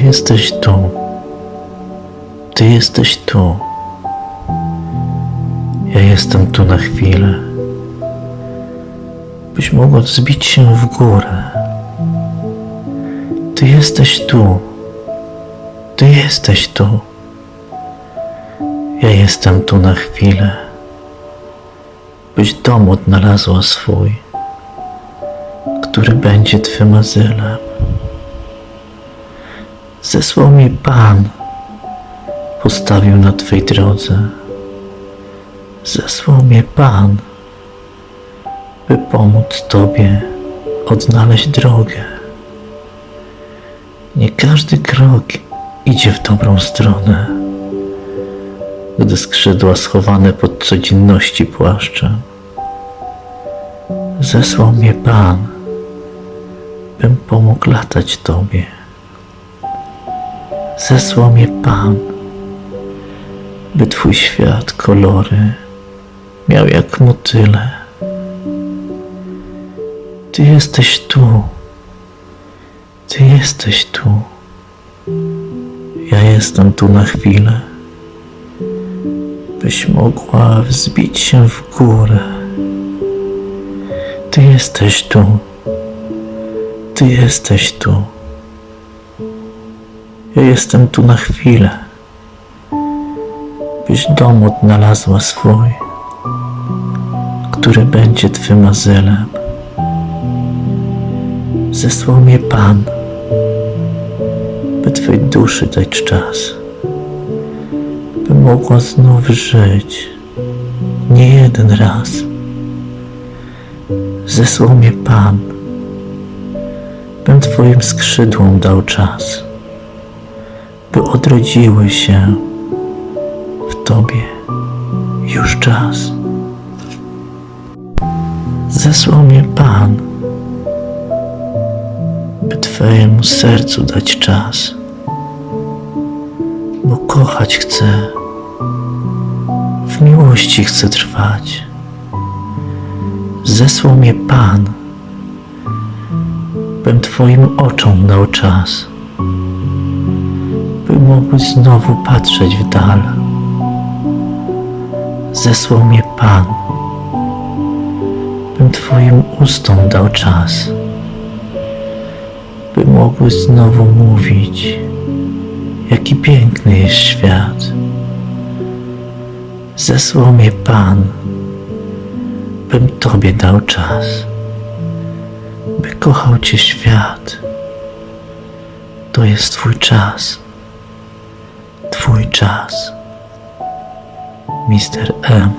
jesteś tu. Ty jesteś tu. Ja jestem tu na chwilę. Byś mogła wzbić się w górę. Ty jesteś tu. Ty jesteś tu. Ja jestem tu na chwilę. Byś dom odnalazła swój, który będzie Twym azylem. Zesłał mnie Pan, postawił na Twej drodze. Zesłał mnie Pan, by pomóc Tobie odnaleźć drogę. Nie każdy krok idzie w dobrą stronę, gdy skrzydła schowane pod codzienności płaszczem. Zesłał mnie Pan, bym pomógł latać Tobie. Zesłał mnie Pan, by Twój świat kolory miał jak motyle. Ty jesteś tu, Ty jesteś tu. Ja jestem tu na chwilę, byś mogła wzbić się w górę. Ty jesteś tu, Ty jesteś tu. Ja jestem tu na chwilę, byś dom odnalazła swój, który będzie Twym azylem. Zesłał mnie Pan, by Twej duszy dać czas, by mogła znów żyć nie jeden raz. Zesłał mnie Pan, bym Twoim skrzydłom dał czas by odrodziły się w Tobie już czas. Zesłał mnie Pan, by Twojemu sercu dać czas, bo kochać chcę, w miłości chcę trwać. Zesłał mnie Pan, bym Twoim oczom dał czas mogły znowu patrzeć w dal. Zesłał mnie Pan, bym Twoim ustom dał czas, by mogły znowu mówić, jaki piękny jest świat. Zesłał mnie Pan, bym Tobie dał czas, by kochał Cię świat. To jest Twój czas. Twój czas. Mister M.